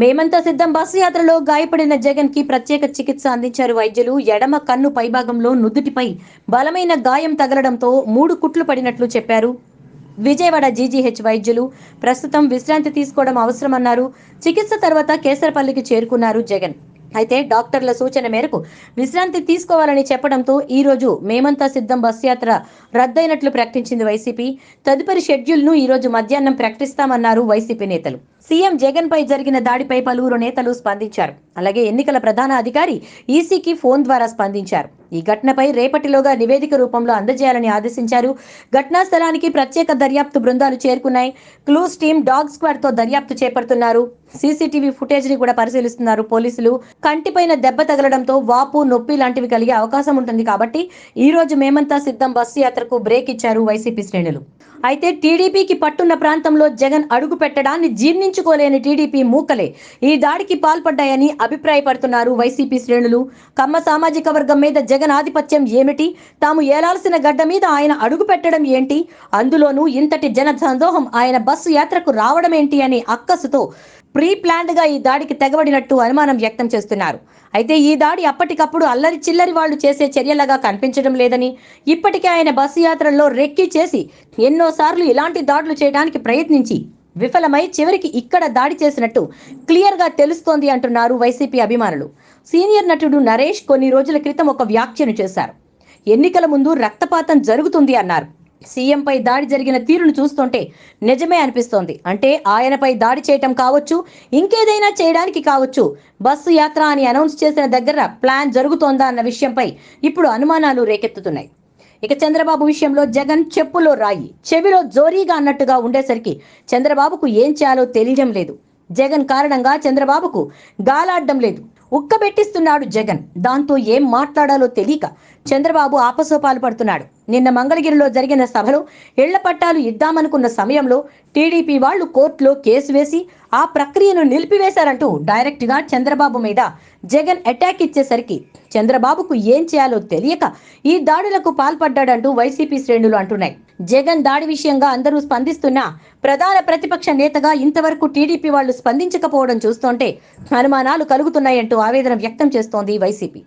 మేమంతా సిద్ధం. బస్సు యాత్రలో గాయపడిన జగన్కి ప్రత్యేక చికిత్స అందించారు వైద్యులు. ఎడమ కన్ను పైభాగంలో నుదుటిపై బలమైన గాయం తగలడంతో మూడు కుట్లు పడినట్లు చెప్పారు విజయవాడ జీజీహెచ్ వైద్యులు. ప్రస్తుతం విశ్రాంతి తీసుకోవడం అవసరమన్నారు. చికిత్స తర్వాత కేసరపల్లికి చేరుకున్నారు జగన్. అయితే డాక్టర్ల సూచన మేరకు విశ్రాంతి తీసుకోవాలని చెప్పడంతో ఈ రోజు మేమంతా సిద్ధం బస్ యాత్ర రద్దయినట్లు ప్రకటించింది వైసీపీ. తదుపరి షెడ్యూల్ను ఈ రోజు మధ్యాహ్నం ప్రకటిస్తామన్నారు వైసీపీ నేతలు. సీఎం జగన్ పై జరిగిన దాడిపై పలువురు నేతలు స్పందించారు. అలాగే ఎన్నికల ప్రధాన అధికారి ఈసీకి ఫోన్ ద్వారా స్పందించారు. ఈ ఘటనపై రేపటిలోగా నివేదిక రూపంలో అందజేయాలని ఆదేశించారు. ఘటనా స్థలానికి ప్రత్యేక దర్యాప్తు బృందాలు చేరుకున్నాయి. క్లూస్ టీం డాగ్ స్క్వాడ్తో దర్యాప్తు చేపడుతున్నారు. సీసీటీవీ ఫుటేజ్ని కూడా పరిశీలిస్తున్నారు పోలీసులు. కంటిపైన దెబ్బ తగలడంతో వాపు నొప్పి లాంటివి కలిగే అవకాశం ఉంటుంది కాబట్టి ఈ రోజు మేమంతా సిద్ధం బస్సు యాత్రకు బ్రేక్ ఇచ్చారు వైసీపీ శ్రేణులు. అయితే టీడీపీకి పట్టున్న ప్రాంతంలో జగన్ అడుగు పెట్టడాన్ని జీర్ణించుకోలేని టీడీపీ మూకలే. ఈ దాడికి పాల్పడ్డాయని అభిప్రాయపడుతున్నారు వైసీపీ శ్రేణులు. కమ్మ సామాజిక వర్గం మీద జగన్ ఆధిపత్యం ఏమిటి? తాము ఏలాల్సిన గడ్డ మీద ఆయన అడుగు పెట్టడం ఏంటి? అందులోనూ ఇంతటి జన సందోహం ఆయన బస్సు యాత్రకు రావడం ఏంటి అనే అక్కసుతో ప్రీ ప్లాన్డ్గా ఈ దాడికి తెగబడినట్టు అనుమానం వ్యక్తం చేస్తున్నారు. అయితే ఈ దాడి అప్పటికప్పుడు అల్లరి చిల్లరి వాళ్ళు చేసే చర్యలుగా కనిపించడం లేదని ఇప్పటికే ఆయన బస్సు యాత్రల్లో రెక్కి చేసి ఎన్నోసార్లు ఇలాంటి దాడులు చేయడానికి ప్రయత్నించి విఫలమై చివరికి ఇక్కడ దాడి చేసినట్టు క్లియర్గా తెలుస్తోంది అంటున్నారు వైసీపీ అభిమానులు. సీనియర్ నటుడు నరేష్ కొన్ని రోజుల క్రితం ఒక వ్యాఖ్యను చేశారు. ఎన్నికల ముందు రక్తపాతం జరుగుతుంది అన్నారు. సీఎంపై దాడి జరిగిన తీరును చూస్తుంటే నిజమే అనిపిస్తోంది. అంటే ఆయనపై దాడి చేయటం కావచ్చు ఇంకేదైనా చేయడానికి కావచ్చు బస్సు యాత్ర అని అనౌన్స్ చేసిన దగ్గర ప్లాన్ జరుగుతోందా అన్న విషయంపై ఇప్పుడు అనుమానాలు రేకెత్తుతున్నాయి. ఇక చంద్రబాబు విషయంలో జగన్ చెప్పులో రాయి. చెవిలో జోరీగా అన్నట్టుగా ఉండేసరికి చంద్రబాబుకు ఏం చేయాలో తెలియడం లేదు. జగన్ కారణంగా చంద్రబాబుకు గాలాడ్డం లేదు. ఉక్కబెట్టిస్తున్నాడు జగన్. దాంతో ఏం మాట్లాడాలో తెలియక చంద్రబాబు ఆపసోపాలు పడుతున్నాడు. నిన్న మంగళగిరిలో జరిగిన సభలో ఇళ్ళ పట్టాలు ఇద్దామనుకున్న సమయంలో టీడీపీ వాళ్ళు కోర్టులో కేసు వేసి ఆ ప్రక్రియను నిలిపివేశారంటూ డైరెక్ట్గా చంద్రబాబు మీద జగన్ అటాక్ ఇచ్చేసరికి చంద్రబాబుకు ఏం చేయాలో తెలియక ఈ దాడులకు పాల్పడ్డాడంటూ వైసీపీ శ్రేణులు అంటున్నాయి. జగన్ దాడి విషయంగా అందరూ స్పందిస్తున్నా ప్రధాన ప్రతిపక్ష నేతగా ఇంతవరకు టీడీపీ వాళ్ళు స్పందించకపోవడం చూస్తుంటే అనుమానాలు కలుగుతున్నాయంటూ ఆవేదన వ్యక్తం చేస్తోంది వైసీపీ.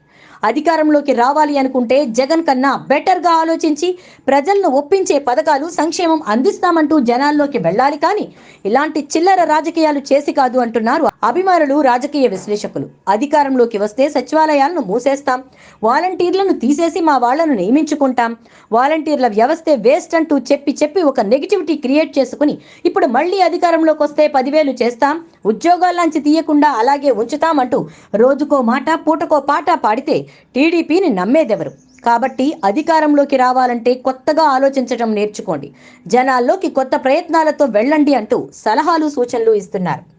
అధికారంలోకి రావాలి అనుకుంటే జగన్ కన్నా బెటర్గా ఆలోచించి ప్రజలను ఒప్పించే పథకాలు సంక్షేమం అందిస్తామంటూ జనాల్లోకి వెళ్ళాలి కానీ ఇలాంటి చిల్లర రాజకీయాలు చేసి కాదు అంటున్నారు అభిమానులు రాజకీయ విశ్లేషకులు. అధికారంలోకి వస్తే సచివాలయాలను మూసేస్తాం. వాలంటీర్లను తీసేసి మా వాళ్ళను నియమించుకుంటాం. వాలంటీర్ల వ్యవస్థే వేస్ట్ అంటూ చెప్పి చెప్పి ఒక నెగిటివిటీ క్రియేట్ చేసుకుని ఇప్పుడు మళ్ళీ అధికారంలోకి వస్తే పదివేలు చేస్తాం. ఉద్యోగాల్లాంచి తీయకుండా అలాగే ఉంచుతామంటూ రోజుకో మాట పూటకో పాట పాడితే టీడీపీని నమ్మేదెవరు? కాబట్టి అధికారంలోకి రావాలంటే కొత్తగా ఆలోచించడం నేర్చుకోండి. జనాల్లోకి కొత్త ప్రయత్నాలతో వెళ్ళండి అంటూ సలహాలు సూచనలు ఇస్తున్నారు.